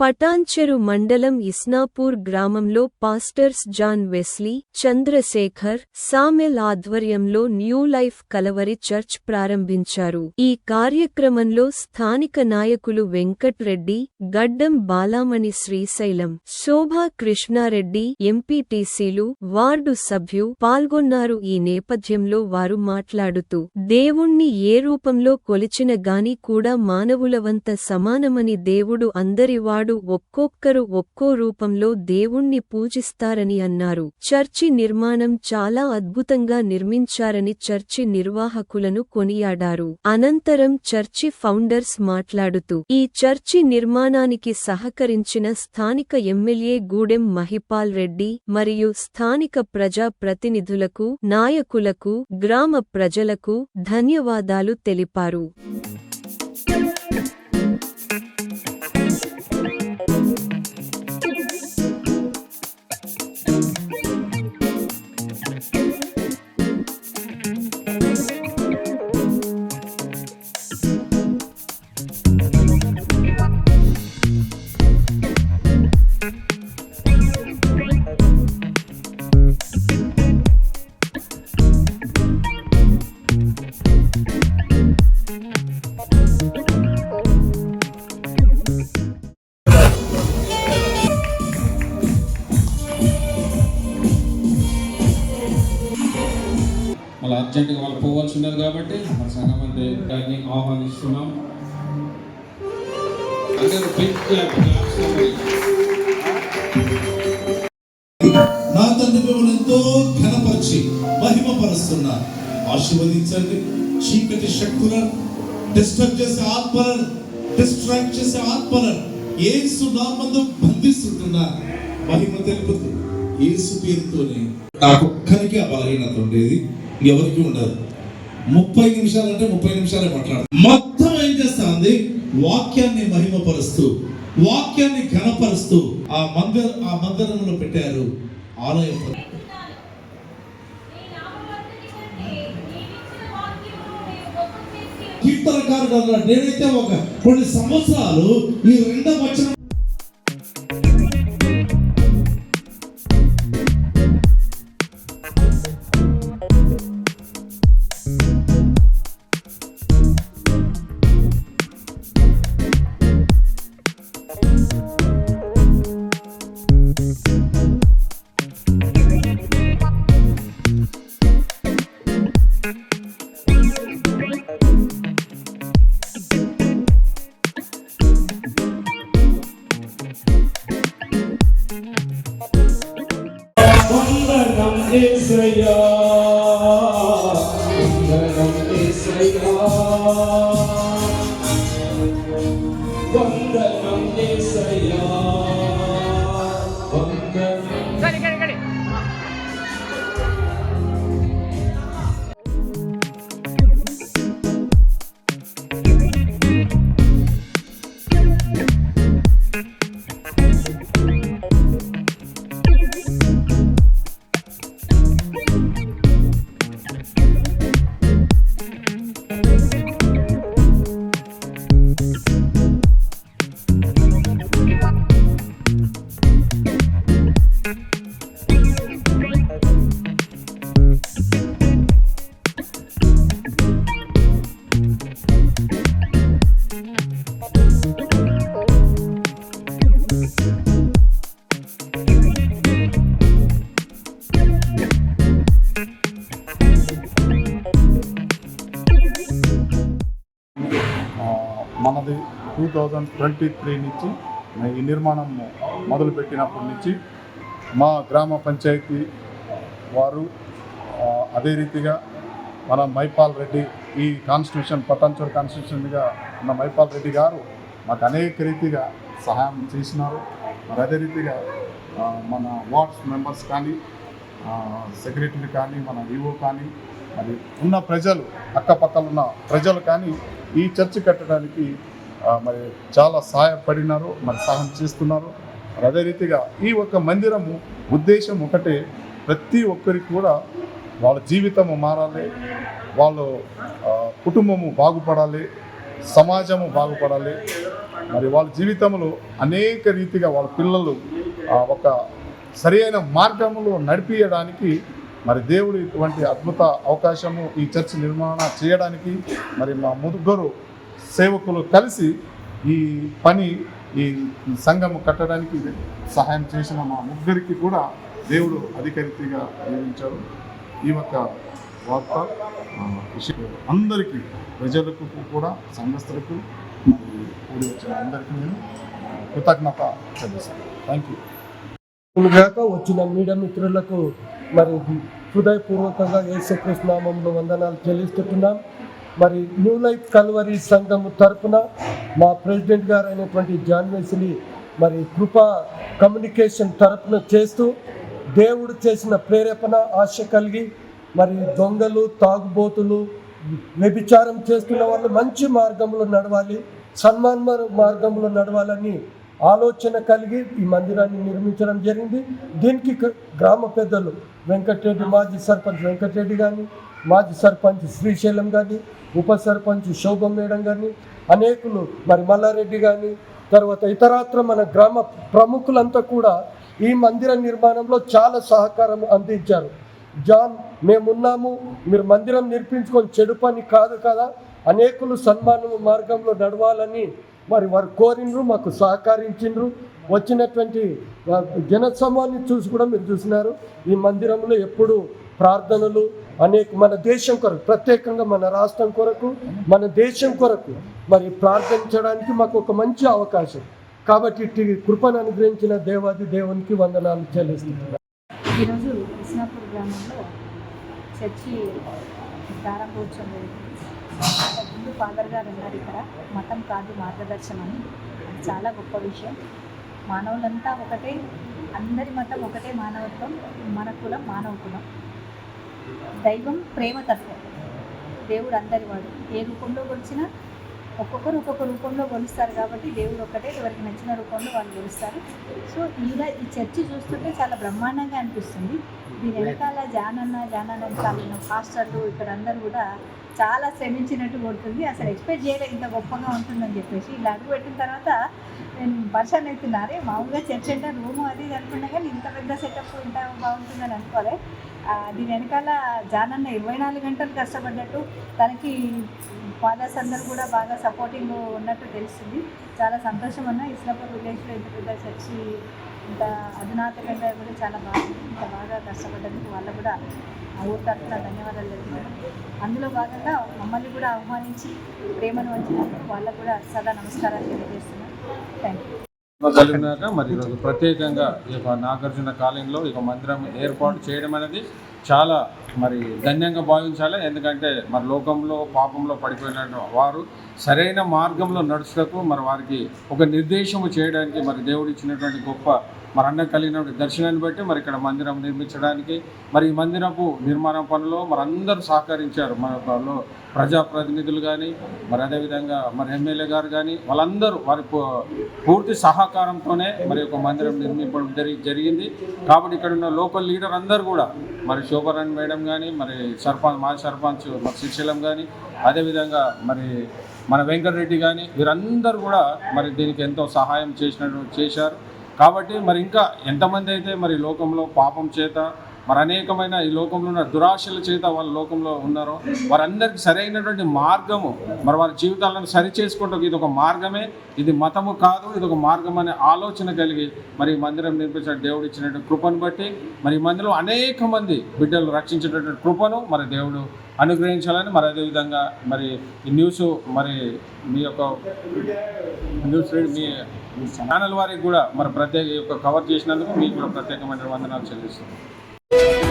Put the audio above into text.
పటాన్చెరు మండలం ఇస్నాపూర్ గ్రామంలో pastors John Wesley Chandrasekhar Samuel ఆధ్వర్యంలో న్యూ లైఫ్ కలవరి చర్చ్ ప్రారంభించారు. ఈ కార్యక్రమంలో స్థానిక నాయకులు వెంకట్ రెడ్డి గడ్డం బాలామణి శ్రీశైలం శోభా కృష్ణారెడ్డి ఎంపీటీసీలు వార్డు సభ్యు పాల్గొన్నారు. ఈ నేపథ్యంలో వారు మాట్లాడుతూ దేవుణ్ణి ఏ రూపంలో కొలిచిన గాని కూడా మానవులవంత సమానమని దేవుడు అందరివాడు ఒక్కొక్కరు ఒక్కో రూపంలో దేవుణ్ణి పూజిస్తారని అన్నారు. చర్చి నిర్మాణం చాలా అద్భుతంగా నిర్మించారని చర్చి నిర్వాహకులను కొనియాడారు. అనంతరం చర్చి ఫౌండర్స్ మాట్లాడుతూ ఈ చర్చి నిర్మాణానికి సహకరించిన స్థానిక ఎమ్మెల్యే గూడెం మహిపాల్ రెడ్డి మరియు స్థానిక ప్రజా ప్రతినిధులకు నాయకులకు గ్రామ ప్రజలకు ధన్యవాదాలు తెలిపారు. కాబట్టి మన సంఘం అంతే దాన్ని ఆహ్వానిస్తున్నాం. అందరూ big clap, నా తండ్రి మిమ్మల్ని ఎంతో ఘనపరిచి మహిమపరుస్తున్నా ఆశీర్వదించండి. చీకటి శక్తులను డిస్టర్బ్ చేసే ఆత్మలను డిస్ట్రాక్ట్ చేసే ఆత్మలను ఏసు నామందు బంధిస్తుంటున్నా మహిమ తెలుపుతూ ఏసు పేరుతోనే నాకు ఒక్కరికి ఆ బలహీనత ఉండేది. ఎవరికి ఉండదు. ముప్పై నిమిషాలు అంటే ముప్పై నిమిషాలే మాట్లాడు మొత్తం ఏం చేస్తా ఉంది వాక్యాన్ని మహిమపరుస్తూ వాక్యాన్ని ఘనపరుస్తూ ఆ మందిర ఆ మందిరంలో పెట్టారు ఆలయం కీర్తనకారు నేనైతే ఒక కొన్ని సంవత్సరాలు ఈ రెండవ వచనం Wonder Monday, say, oh. Two thousand twenty three నుంచి ఈ నిర్మాణం మొదలుపెట్టినప్పటి నుంచి మా గ్రామ పంచాయతీ వారు అదే రీతిగా మన మైపాల్ రెడ్డి ఈ కాన్స్టిట్యూషన్ పటాన్చూర్ కాన్స్టిట్యూషన్గా ఉన్న మైపాల్ రెడ్డి గారు మాకు అనేక రీతిగా సహాయం చేసినారు. మరి అదే రీతిగా మన వార్డ్స్ మెంబర్స్ కానీ సెక్రటరీ కానీ మన ఈఓ కానీ మరి ఉన్న ప్రజలు అక్కపక్కలున్న ప్రజలు కానీ ఈ చర్చి కట్టడానికి మరి చాలా సహాయపడినారు మరి సహాయం చేస్తున్నారు. మరి అదే రీతిగా ఈ ఒక్క మందిరము ఉద్దేశం ఒకటే ప్రతి ఒక్కరికి కూడా వాళ్ళ జీవితము మారాలి వాళ్ళు కుటుంబము బాగుపడాలి సమాజము బాగుపడాలి. మరి వాళ్ళ జీవితంలో అనేక రీతిగా వాళ్ళ పిల్లలు ఒక సరైన మార్గంలో నడిపించడానికి మరి దేవుడు ఇటువంటి అద్భుత అవకాశము ఈ చర్చ్ నిర్మాణ చేయడానికి మరి మా ముగ్గురు సేవకులు కలిసి ఈ పని ఈ సంఘం కట్టడానికి సహాయం చేసిన మా ముగ్గురికి కూడా దేవుడు అధిక రీతిగా నియమించారు ఈ యొక్క వార్త విషయం అందరికీ ప్రజలకు కూడా సంఘస్థులకు కూడి వచ్చిన అందరికీ నేను కృతజ్ఞత చెల్లిస్తాను. థ్యాంక్ యూ గాక వచ్చిన మీడియా మిత్రులకు మరి హృదయపూర్వకంగా యేసుక్రీస్తు నామంలో వందనాలు చెల్లిస్తున్నాం. మరి న్యూ లైఫ్ కల్వరీ సంఘం తరపున మా ప్రెసిడెంట్ గారు అయినటువంటి జాన్వేసిని మరి కృప కమ్యూనికేషన్ తరపున చేస్తూ దేవుడు చేసిన ప్రేరేపణ ఆశ కలిగి మరి దొంగలు తాగుబోతులు వ్యభిచారం చేస్తున్న వాళ్ళు మంచి మార్గంలో నడవాలి సన్మాన మార్గంలో నడవాలని ఆలోచన కలిగి ఈ మందిరాన్ని నిర్మించడం జరిగింది. దీనికి గ్రామ పెద్దలు వెంకటరెడ్డి మాజీ సర్పంచ్ వెంకటరెడ్డి కానీ మాజీ సర్పంచ్ శ్రీశైలం కానీ ఉప సర్పంచ్ శోభం మేడం కానీ అనేకులు మరి మల్లారెడ్డి కానీ తర్వాత ఇతరాత్ర మన గ్రామ ప్రముఖులంతా కూడా ఈ మందిర నిర్మాణంలో చాలా సహకారం అందించారు. జాన్ మేమున్నాము మీరు మందిరం నిర్మించుకొని చెడు పని కాదు కదా అనేకులు సన్మానం మార్గంలో నడవాలని మరి వారు కోరినరు మాకు సహకరించిండ్రు వచ్చినటువంటి ఆ, చూసి కూడా మీరు చూసినారు. ఈ మందిరంలో ఎప్పుడు ప్రార్థనలు అనేక మన దేశం కొరకు ప్రత్యేకంగా మన రాష్ట్రం కొరకు మన దేశం కొరకు మరి ప్రార్థించడానికి మాకు ఒక మంచి అవకాశం. కాబట్టి ఇట్టి కృపను అనుగ్రహించిన దేవాది దేవునికి వందనాలు చెల్లిస్తున్నాను ఈరోజు ఇస్నాపూర్ గ్రామంలో చర్చి ప్రారంభోత్సవం జరిగింది. ముందు ఫాదర్ గారు ఉన్నారు ఇక్కడ. మతం కాదు మార్గదర్శనం అని. అది చాలా గొప్ప విషయం. మానవులంతా ఒకటే అందరి మతం ఒకటే మానవత్వం మన కులం మానవ కులం. దైవం ప్రేమ తత్వం. దేవుడు అందరి వాడు. ఏ రూపంలో కొలిచినా ఒక్కొక్కరు ఒక్కొక్క రూపంలో గొలుస్తారు కాబట్టి దేవుడు ఒక్కటే ఎవరికి నచ్చిన రూపంలో వాళ్ళు గొలుస్తారు. సో ఈడ ఈ చర్చి చూస్తుంటే చాలా బ్రహ్మాండంగా అనిపిస్తుంది. దీని వెనకాల జానన్న జానన్న కాలిన పాస్టర్లు ఇక్కడ అందరూ కూడా చాలా శ్రమించినట్టు కొడుతుంది. అసలు ఎక్స్పెక్ట్ చేయలేదు ఇంత గొప్పగా ఉంటుందని చెప్పేసి. ఇలా అడుగు పెట్టిన తర్వాత నేను పర్సన్ అవుతున్నారే మామూలుగా చర్చ్ అంటే రూము అది ఇది అనుకున్నా కానీ ఇంత పెద్ద సెటప్ ఇంత బాగుంటుందని అనుకోలే. దీని వెనకాల జానన్న ఇరవై నాలుగు గంటలు కష్టపడ్డట్టు తనకి ఫాదర్స్ అందరూ కూడా బాగా సపోర్టింగ్ ఉన్నట్టు తెలుస్తుంది. చాలా సంతోషం అన్న. ఇస్లాపూర్ విలేజ్లో ఇంత పెద్ద చర్చి ఇంత అధునాతకంగా కూడా చాలా బాగా ఇంత బాగా కష్టపడ్డందుకు వాళ్ళు కూడా ఆ ఊరు తరఫున ధన్యవాదాలు తెలుపుతున్నాను. అందులో భాగంగా మమ్మల్ని కూడా ఆహ్వానించి ప్రేమను వచ్చినందుకు వాళ్ళకు కూడా సదా నమస్కారాలు తెలియజేస్తున్నాను. థ్యాంక్ యూ కలిగినాక మరి ఈరోజు ప్రత్యేకంగా ఈ యొక్క నాగార్జున కాలనీలో ఈ యొక్క మందిరం ఏర్పాటు చేయడం అనేది చాలా మరి ధన్యంగా భావించాలి. ఎందుకంటే మరి లోకంలో పాపంలో పడిపోయిన వారు సరైన మార్గంలో నడుచుటకు మరి వారికి ఒక నిర్దేశము చేయడానికి మరి దేవుడు ఇచ్చినటువంటి గొప్ప మరి అన్న కలిగిన దర్శనాన్ని బట్టి మరి ఇక్కడ మందిరం నిర్మించడానికి మరి ఈ మందిరపు నిర్మాణ పనిలో మరి అందరూ సహకరించారు. మన ప్రజాప్రతినిధులు కానీ మరి అదేవిధంగా మరి ఎమ్మెల్యే గారు కానీ వాళ్ళందరూ వారి పూర్తి సహకారంతోనే మరి ఒక మందిరం నిర్మించడం జరి- జరిగింది. కాబట్టి ఇక్కడ ఉన్న లోకల్ లీడర్ అందరూ కూడా మరి శోభరాణి మేడం కానీ మరి సర్పంచ్ మాజీ సర్పంచ్ మరి శ్రీశైలం కానీ అదేవిధంగా మరి మన వెంకటరెడ్డి కానీ వీరందరూ కూడా మరి దీనికి ఎంతో సహాయం చేసినట్టు చేశారు. కాబట్టి మరి ఇంకా ఎంతమంది అయితే మరి లోకంలో పాపం చేత మరి అనేకమైన ఈ లోకంలో ఉన్న దురాశల చేత వాళ్ళ లోకంలో ఉన్నారో వారందరికీ సరైనటువంటి మార్గము మరి వారి జీవితాలను సరి చేసుకుంటూ ఇది ఒక మార్గమే ఇది మతము కాదు ఇది ఒక మార్గం అనే ఆలోచన కలిగి మరి మందిరం నిర్మించిన దేవుడు ఇచ్చినటువంటి కృపను బట్టి మరి ఈ మందిరం అనేక మంది బిడ్డలు రక్షించేటటువంటి కృపను మరి దేవుడు అనుగ్రహించాలని మరి అదేవిధంగా మరి ఈ న్యూస్ మరి మీ యొక్క న్యూస్ మీ ఛానల్ వారికి కూడా మరి ప్రత్యేక కవర్ చేసినందుకు మీకు కూడా ప్రత్యేకమైన వందనాలు చెల్లిస్తున్నాం.